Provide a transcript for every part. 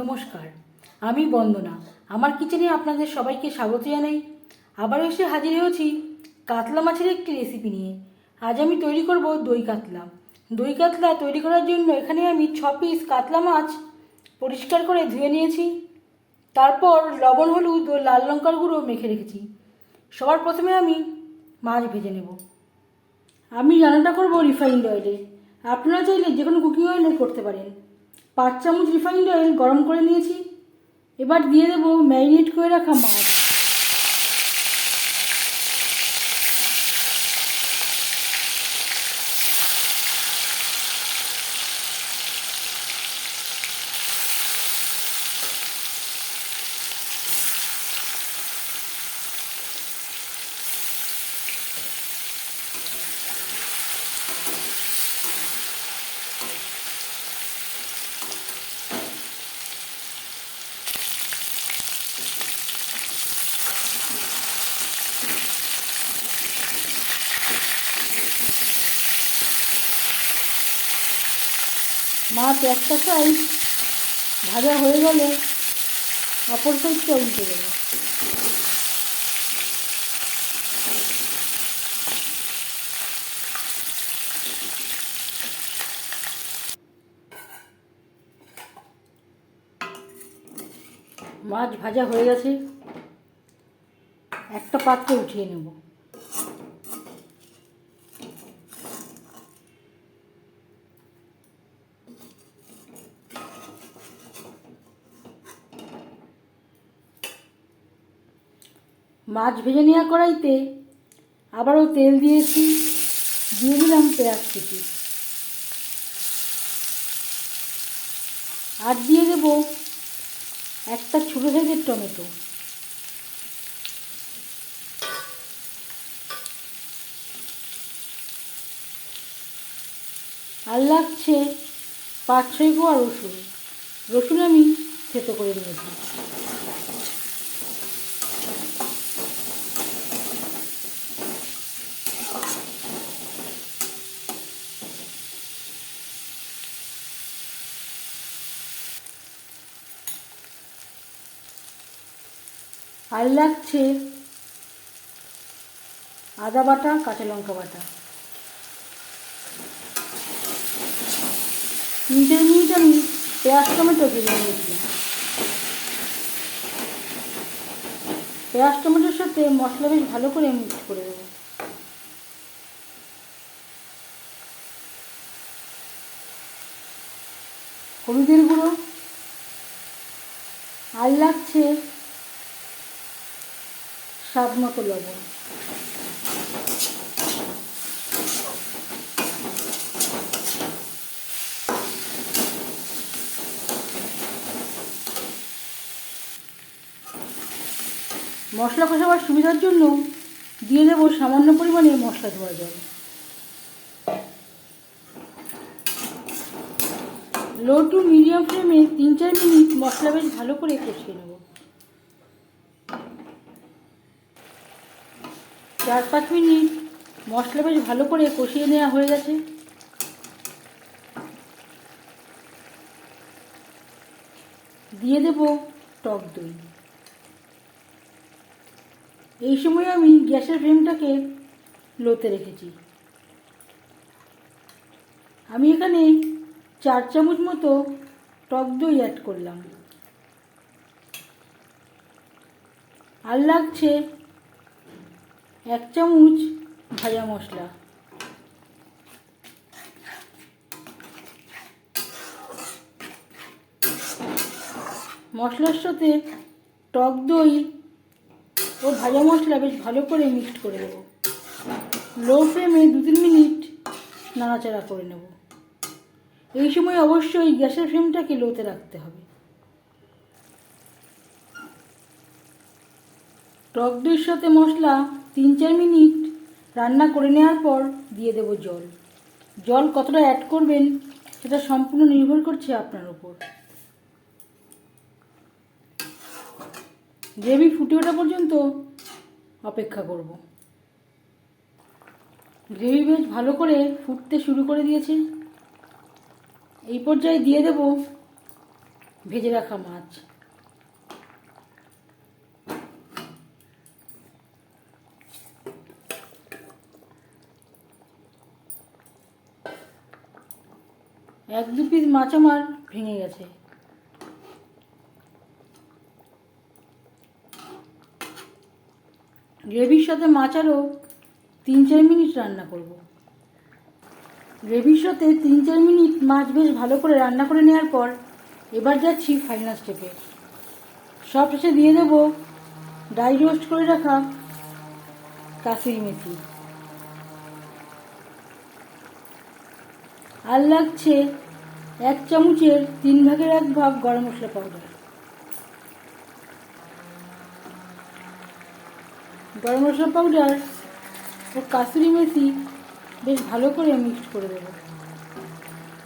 নমস্কার, আমি বন্দনা। আমার কিচেনে আপনাদের সবাইকে স্বাগত জানাই। আবার এসে হাজির হয়েছি কাতলা মাছের একটি রেসিপি নিয়ে। আজ আমি তৈরি করব দই কাতলা। দই কাতলা তৈরি করার জন্য এখানে আমি ছ পিস কাতলা মাছ পরিষ্কার করে ধুয়ে নিয়েছি। তারপর লবণ, হলুদ ও লাল লঙ্কার গুঁড়ো মেখে রেখেছি। সবার প্রথমে আমি মাছ ভেজে নেব। আমি রান্নাটা করব রিফাইন্ড অয়েলে আপনারা চাইলে যে কোনো কুকিং অয়েলে করতে পারেন। পাঁচ চামচ রিফাইন্ড অয়েল গরম করে নিয়েছি। এবার দিয়ে দেবো ম্যারিনেট করে রাখা মাছ। মাছ একটা সাইজ ভাজা হয়ে গেলে অপর সাইজটা উল্টে দেবো। মাছ ভাজা হয়ে গেছে, একটা পাত্রে উঠিয়ে নেব। মাছ ভেজে নেওয়া কড়াইতে আবারও তেল দিয়েছি, দিয়ে দিলাম পেঁয়াজ কুচি। আর দিয়ে দেব একটা ছোটো সাইজের টমেটো। আর লাগছে পাঁচ, ছয় কোয়া রসুন। রসুন আমি থেতো করে নিয়েছি। আর লাগছে আদা বাটা, কাঁচা লঙ্কা বাটা। মিনিটের মিনিট আমি পেঁয়াজ, টমেটো ভেজে নিয়েছিলাম। পেঁয়াজ, টমেটোর সাথে মশলা বেশ ভালো করে মিক্স করে দেবো হলুদের গুঁড়ো। আর লাগছে স্বাদ মতো লবণ। মশলা কষাবার সুবিধার জন্য দিয়ে দেবো সামান্য পরিমাণে মশলা ধোয়া জল। লো টু মিডিয়াম ফ্লেমে তিন চার মিনিট মশলা বেশ ভালো করে কষিয়ে নেব। চার পাঁচ মিনিট মশলা বেশ ভালো করে কষিয়ে নেওয়া হয়ে গেছে। দিয়ে দেব টক দই। এই সময় আমি গ্যাসের ফ্লেমটাকে লোতে রেখেছি। আমি এখানে চার চামচ মতো টক দই অ্যাড করলাম। আর লাগছে এক চামচ ভাজা মশলা। মশলার সাথে টক দই ও ভাজা মশলা বেশ ভালো করে মিক্সড করে দেবো লো ফ্লেমে দু তিন মিনিট নাড়াচাড়া করে নেব। এই সময় অবশ্যই গ্যাসের ফ্লেমটাকে লোতে রাখতে হবে। টক দইয়ের সাথে মশলা তিন চার মিনিট রান্না করে নেওয়ার পর দিয়ে দেব জল। জল কতটা অ্যাড করবেন সেটা সম্পূর্ণ নির্ভর করছে আপনার উপর। গ্রেভি ফুটে ওঠা পর্যন্ত অপেক্ষা করব। গ্রেভি বেশ ভালো করে ফুটতে শুরু করে দিয়েছে। এই পর্যায়ে দিয়ে দেব ভেজে রাখা মাছ। এক দু পিস মাছ আমার ভেঙে গেছে। গ্রেভির সাথে মাছ আরও তিন চার মিনিট রান্না করব। গ্রেভির সাথে তিন চার মিনিট মাছ বেশ ভালো করে রান্না করে নেওয়ার পর এবার যাচ্ছি ফাইনাল স্টেপে সব শেষে দিয়ে দেব ড্রাই রোস্ট করে রাখা কাসুরি মেথি। আর লাগছে এক চামচের তিন ভাগের এক ভাগ গরম মশলা পাউডার গরম মশলা পাউডার ও কাসুরি মেথি বেশ ভালো করে মিক্সড করে দেবো।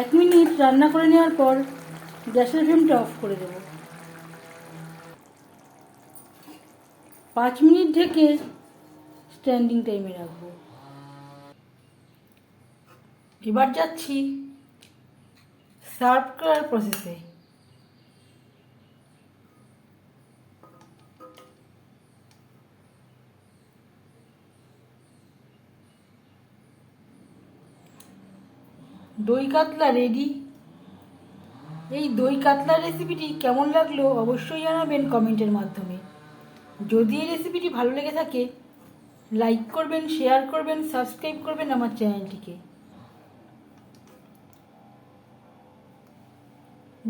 এক মিনিট রান্না করে নেওয়ার পর গ্যাসের ফ্লেমটা অফ করে দেবো। পাঁচ মিনিট ঢেকে স্ট্যান্ডিং টাইমে রাখব। এবার যাচ্ছি সার্ভ করার প্রসেসে দই কাতলা রেডি এই দই কাতলা রেসিপিটি কেমন লাগল অবশ্যই জানাবেন কমেন্টের মাধ্যমে। যদি এই রেসিপিটি ভালো লেগে থাকে লাইক করবেন শেয়ার করবেন সাবস্ক্রাইব করবেন আমার চ্যানেলটিকে